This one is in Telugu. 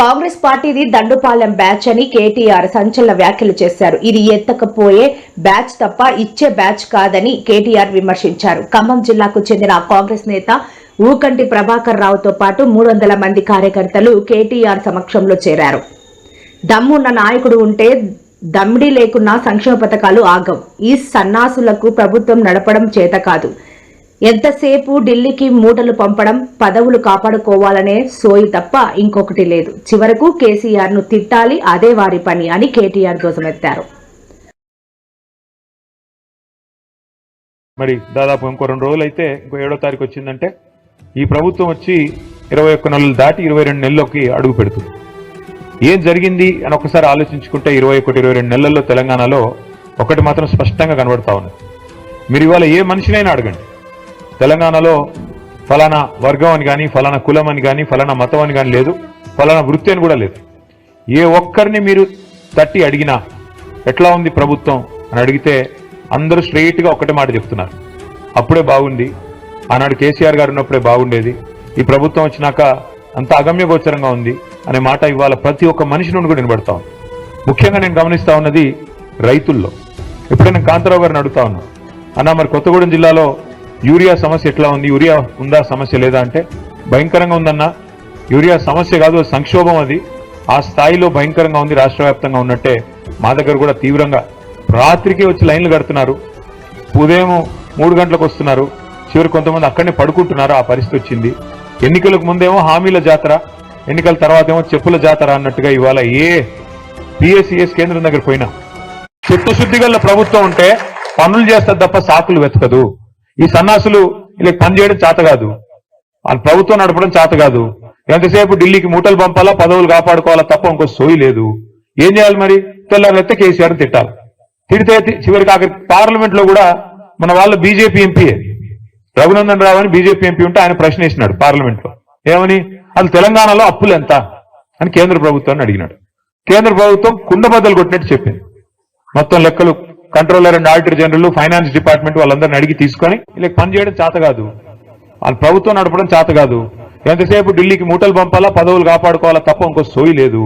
కాంగ్రెస్ పార్టీది దండుపాలెం బ్యాచ్ అని కేటీఆర్ సంచలన వ్యాఖ్యలు చేశారు. ఇది ఎత్తకపోయే బ్యాచ్ తప్ప ఇచ్చే బ్యాచ్ కాదని కేటీఆర్ విమర్శించారు. ఖమ్మం జిల్లాకు చెందిన కాంగ్రెస్ నేత ఊకంటి ప్రభాకర్ రావుతో పాటు మూడు వందల మంది కార్యకర్తలు కేటీఆర్ సమక్షంలో చేరారు. దమ్మున్న నాయకుడు ఉంటే దమ్మిడి లేకున్నా సంక్షేమ పథకాలు ఆగం. ఈ సన్నాసులకు ప్రభుత్వం నడపడం చేత కాదు. ఎంతసేపు ఢిల్లీకి మూటలు పంపడం పదవులు కాపాడుకోవాలనే సోయి తప్ప ఇంకొకటి లేదు. చివరకు కేసీఆర్ను తిట్టాలి అదే వారి పని అని కేటీఆర్ ధ్వజమెత్తారు. మరి దాదాపు ఇంకో రెండు రోజులు అయితే ఇంకో ఏడో తారీఖు వచ్చిందంటే ఈ ప్రభుత్వం వచ్చి ఇరవై ఒక్క నెలలు దాటి ఇరవై రెండు నెలల్లోకి అడుగు పెడుతుంది. ఏం జరిగింది అని ఒకసారి ఆలోచించుకుంటే ఇరవై ఒకటి ఇరవై రెండు నెలల్లో తెలంగాణలో ఒకటి మాత్రం స్పష్టంగా కనబడతా ఉంది మీరు ఇవాళ ఏ మనిషినైనా అడగండి. తెలంగాణలో ఫలానా వర్గం అని కానీ ఫలానా కులం అని కానీ ఫలానా మతం అని కానీ లేదు. ఫలానా వృత్తి అని కూడా లేదు. ఏ ఒక్కరిని మీరు తట్టి అడిగినా ఎట్లా ఉంది ప్రభుత్వం అని అడిగితే అందరూ స్ట్రెయిట్గా ఒక్కటే మాట చెప్తున్నారు. అప్పుడే బాగుంది. ఆనాడు కేసీఆర్ గారు ఉన్నప్పుడే బాగుండేది. ఈ ప్రభుత్వం వచ్చినాక అంత అగమ్యగోచరంగా ఉంది అనే మాట ఇవాళ ప్రతి ఒక్క మనిషి నుండి కూడా నిలబడతా ఉంది. ముఖ్యంగా నేను గమనిస్తా ఉన్నది రైతుల్లో. ఎప్పుడైనా కాంతారావు గారిని అడుగుతా ఉన్నా. అన్న మరి కొత్తగూడెం జిల్లాలో యూరియా సమస్య ఎట్లా ఉంది? యూరియా ఉందా? సమస్య లేదా అంటే భయంకరంగా ఉందన్నా. యూరియా సమస్య కాదు సంక్షోభం అది. ఆ స్థాయిలో భయంకరంగా ఉంది రాష్ట్ర వ్యాప్తంగా ఉన్నట్టే. మా దగ్గర కూడా తీవ్రంగా. రాత్రికే వచ్చి లైన్లు కడుతున్నారు. ఉదయం మూడు గంటలకు వస్తున్నారు. చివరి కొంతమంది అక్కడనే పడుకుంటున్నారు ఆ పరిస్థితి వచ్చింది. ఎన్నికలకు ముందేమో హామీల జాతర ఎన్నికల తర్వాత ఏమో చెప్పుల జాతర అన్నట్టుగా ఇవాళ ఏ పిఎస్సిఎస్ కేంద్రం దగ్గర పోయినా. చిత్తశుద్ధి గల ప్రభుత్వం ఉంటే పనులు చేస్తారు తప్ప సాకులు వెతకదు. ఈ సన్నాసులు వీళ్ళకి పనిచేయడం చేత కాదు. వాళ్ళ ప్రభుత్వం నడపడం చేత కాదు. ఎంతసేపు ఢిల్లీకి మూటలు పంపాలా పదవులు కాపాడుకోవాలా తప్ప ఇంకో సోయి లేదు. ఏం చేయాలి మరి? తెల్లారెత్తే కేసీఆర్ తిట్టాలి. తిడితే చివరికి అక్కడ పార్లమెంట్లో కూడా మన వాళ్ళు బీజేపీ ఎంపీ రఘునందన్ రావు అని బీజేపీ ఎంపీ ఉంటే ఆయన ప్రశ్న వేసినాడు పార్లమెంట్లో ఏమని? అసలు తెలంగాణలో అప్పులు ఎంత? అని కేంద్ర ప్రభుత్వాన్ని అడిగినాడు. కేంద్ర ప్రభుత్వం కుండబద్దలు కొట్టినట్టు చెప్పింది. మొత్తం లెక్కలు controller and auditor general finance department వాళ్ళందరిని అడిగి తీసుకొని వీళ్ళకి పని చేయడం చేత కాదు. వాళ్ళ ప్రభుత్వం నడపడం చేత కాదు. ఎంతసేపు ఢిల్లీకి మూటలు పంపాలా పదవులు కాపాడుకోవాలా తప్ప ఇంకో సోయి లేదు.